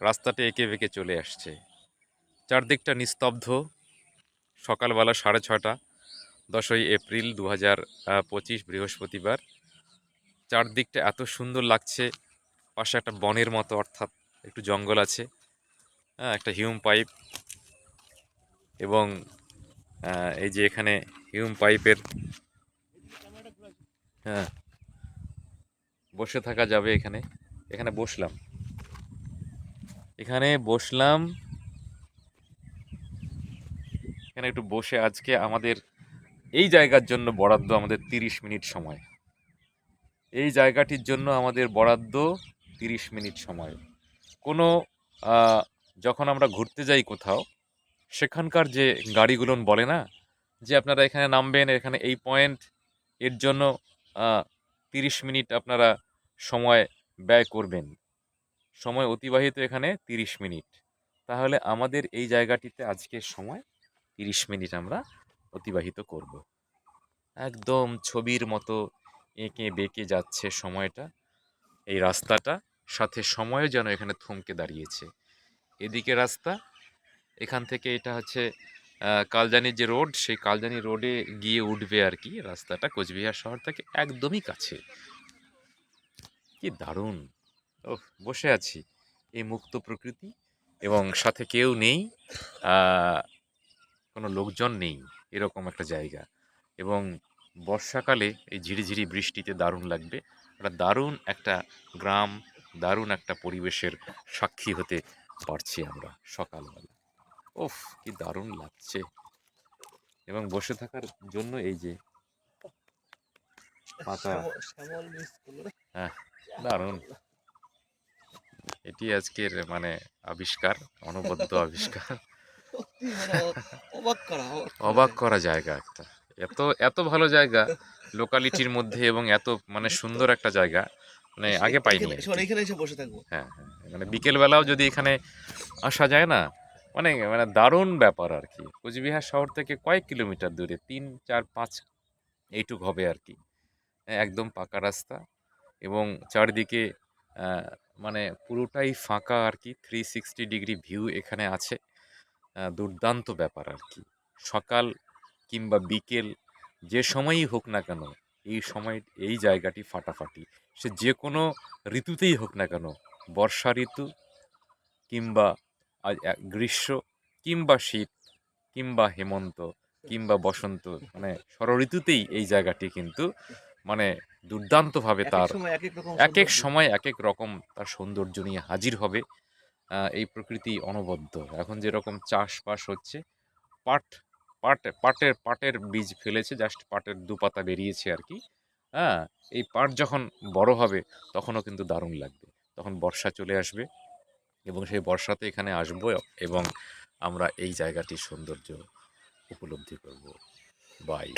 রাস্তাটা এঁকে বেঁকে চলে আসছে। চারদিকটা নিস্তব্ধ। সকালবেলা সাড়ে ছটা দশই এপ্রিল দু হাজার পঁচিশ বৃহস্পতিবার। চারদিকটা এত সুন্দর লাগছে, পাশে একটা বনের মতো, অর্থাৎ একটু জঙ্গল আছে হ্যাঁ একটা হিউম পাইপ এবং এই যে এখানে হিউম পাইপের হ্যাঁ বসে থাকা যাবে এখানে। এখানে বসলাম। এখানে বসলাম। এখানে একটু বসে আজকে আমাদের এই জায়গার জন্য বরাদ্দ আমাদের তিরিশ মিনিট সময়। এই জায়গাটির জন্য আমাদের বরাদ্দ তিরিশ মিনিট সময়। কোনো যখন আমরা ঘুরতে যাই কোথাও, সেখানকার যে গাড়িগুলো বলে না, যে আপনারা এখানে নামবেন, এখানে এই পয়েন্ট, এর জন্য তিরিশ মিনিট আপনারা সময় ব্যয় করবেন। সময় অতিবাহিত এখানে তিরিশ মিনিট। তাহলে আমাদের এই জায়গাটিতে আজকের সময় তিরিশ মিনিট আমরা অতিবাহিত করব। একদম ছবির মতো এঁকে বেঁকে যাচ্ছে সময়টা। এই রাস্তাটা, সাথে সময়ও যেন এখানে থমকে দাঁড়িয়েছে। এদিকে রাস্তা, এখান থেকে এটা হচ্ছে কালজানির যে রোড, সেই কালজানি রোডে গিয়ে উঠবে আর কি রাস্তাটা কোচবিহার শহর থেকে একদমই কাছে। কি দারুণ! ও বসে আছি। এই মুক্ত প্রকৃতি এবং সাথে কেউ নেই কোনো লোকজন নেই এরকম একটা জায়গা। এবং বর্ষাকালে এই ঝিরিঝিরি বৃষ্টিতে দারুণ লাগবে। একটা দারুণ একটা গ্রাম দারুণ একটা পরিবেশের সাক্ষী হতে পারছি আমরা সকালবেলা। ওফ কি দারুণ লাগছে। এবং বসে থাকার জন্য এই যে পাতা মিস দারুণ। এটি আজকের মানে আবিষ্কার অনবদ্য আবিষ্কার। মানে অবাক করা জায়গা একটা। এত এত ভালো জায়গা লোকালিটির মধ্যে এবং এত মানে সুন্দর একটা জায়গা মানে আগে পাইনি আর কি। শোন এখানে এসে বসে থাকব। হ্যাঁ হ্যাঁ মানে বিকেলবেলাও যদি এখানে আসা যায় না মানে মানে দারুণ ব্যাপার আর কি। কোচবিহার শহর থেকে কয়েক কিলোমিটার দূরে তিন চার পাঁচ এইটুক হবে আর কি। হ্যাঁ, একদম পাকা রাস্তা এবং চারদিকে মানে পুরোটাই ফাঁকা আর কি থ্রি সিক্সটি ডিগ্রি ভিউ এখানে আছে। দুর্দান্ত ব্যাপার আর কি সকাল কিংবা বিকেল যে সময়ই হোক না কেন, এই সময়, এই জায়গাটি ফাটাফাটি। সে যে কোনো ঋতুতেই হোক না কেন, বর্ষা ঋতু কিংবা গ্রীষ্ম কিংবা শীত কিংবা হেমন্ত কিংবা বসন্ত মানে ষড় ঋতুতেই এই জায়গাটি কিন্তু মানে দুর্দান্তভাবে তার এক এক। সময় এক এক রকম তার সৌন্দর্য নিয়ে হাজির হবে। এই প্রকৃতি অনবদ্য। এখন যেরকম চাষবাস হচ্ছে পাট পাট পাটের পাটের বীজ ফেলেছে জাস্ট পাটের দুপাতা বেরিয়েছে আর কি। হ্যাঁ এই পাট যখন বড় হবে তখনও কিন্তু দারুণ লাগবে। তখন বর্ষা চলে আসবে এবং সেই বর্ষাতে এখানে আসব এবং আমরা এই জায়গাটির সৌন্দর্য উপলব্ধি করব। বাই